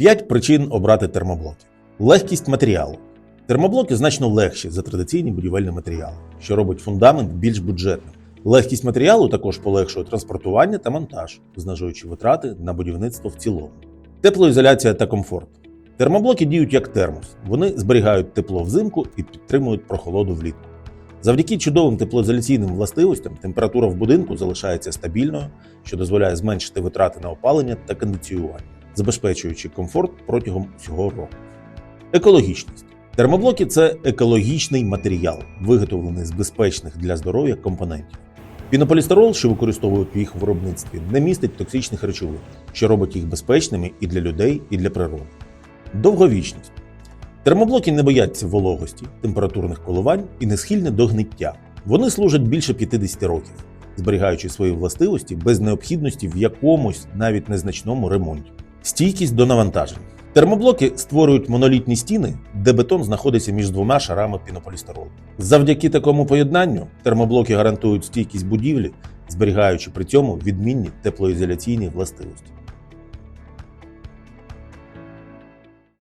П'ять причин обрати термоблоки. Легкість матеріалу. Термоблоки значно легші за традиційні будівельні матеріали, що робить фундамент більш бюджетним. Легкість матеріалу також полегшує транспортування та монтаж, знижуючи витрати на будівництво в цілому. Теплоізоляція та комфорт. Термоблоки діють як термос. Вони зберігають тепло взимку і підтримують прохолоду влітку. Завдяки чудовим теплоізоляційним властивостям температура в будинку залишається стабільною, що дозволяє зменшити витрати на опалення та кондиціювання, забезпечуючи комфорт протягом всього року. Екологічність. Термоблоки це екологічний матеріал, виготовлений з безпечних для здоров'я компонентів. Пінополістирол, що використовують в їх виробництві, не містить токсичних речовин, що робить їх безпечними і для людей, і для природи. Довговічність. Термоблоки не бояться вологості, температурних коливань і не схильні до гниття. Вони служать більше 50 років, зберігаючи свої властивості без необхідності в якомусь навіть незначному ремонті. Стійкість до навантажень. Термоблоки створюють монолітні стіни, де бетон знаходиться між двома шарами пінополістиролу. Завдяки такому поєднанню термоблоки гарантують стійкість будівлі, зберігаючи при цьому відмінні теплоізоляційні властивості.